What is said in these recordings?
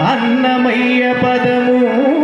అన్నమయ్య పదము.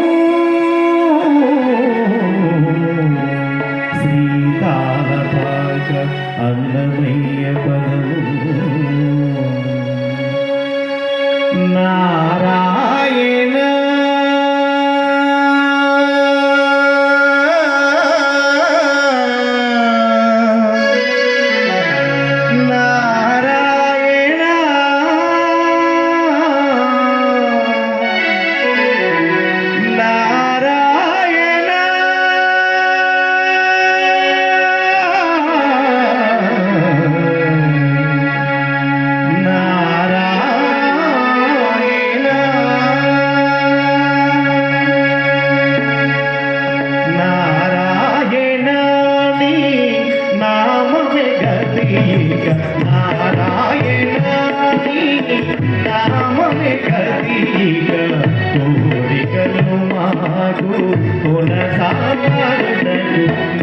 ಸಾಕು ಪುನಃ ಸಾಮಾನು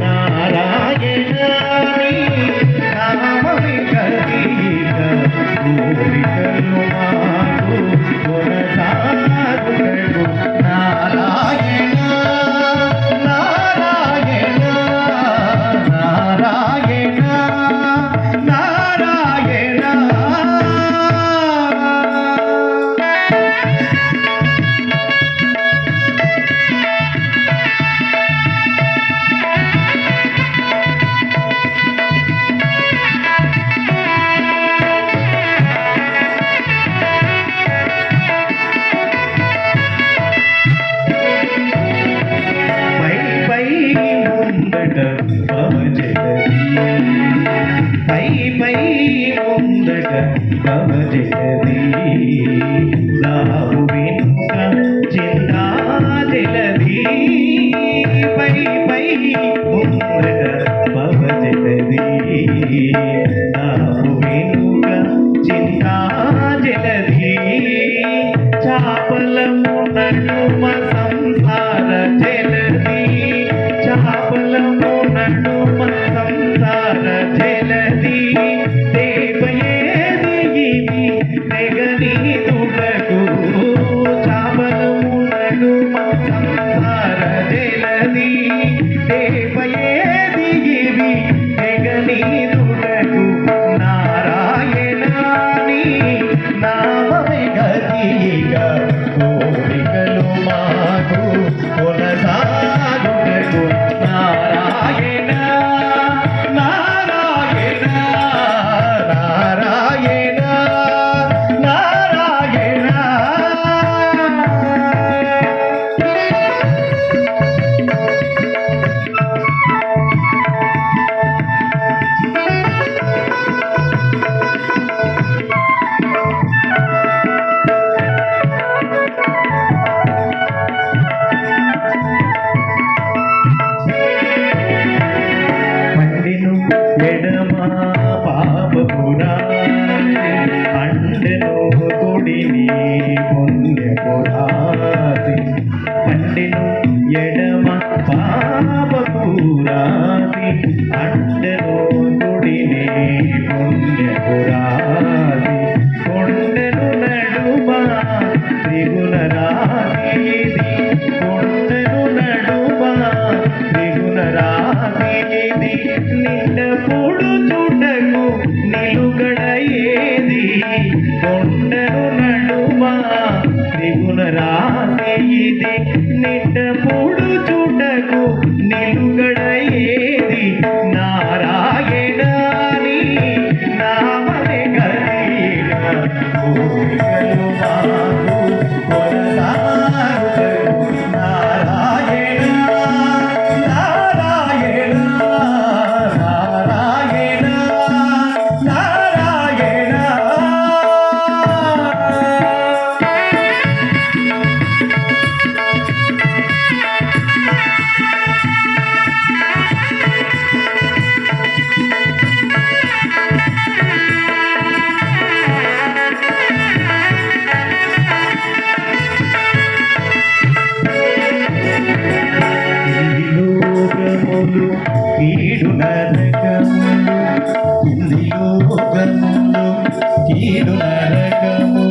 గమజితది నావు వెనుక చింతాజలది పై పై ఉండ్రగ భవజితది నావు వెనుక చింతాజలది చాపలము నడుమ సంసార జలది. చాపలము 你 America.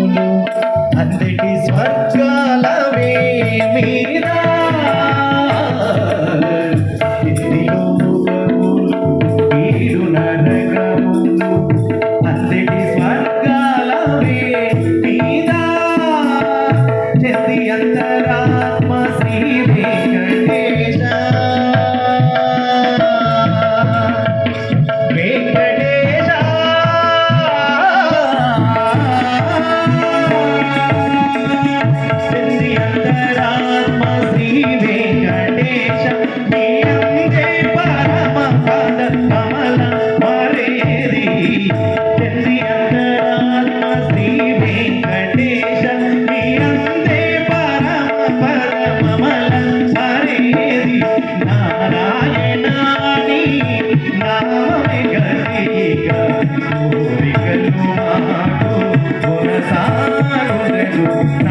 Thank you.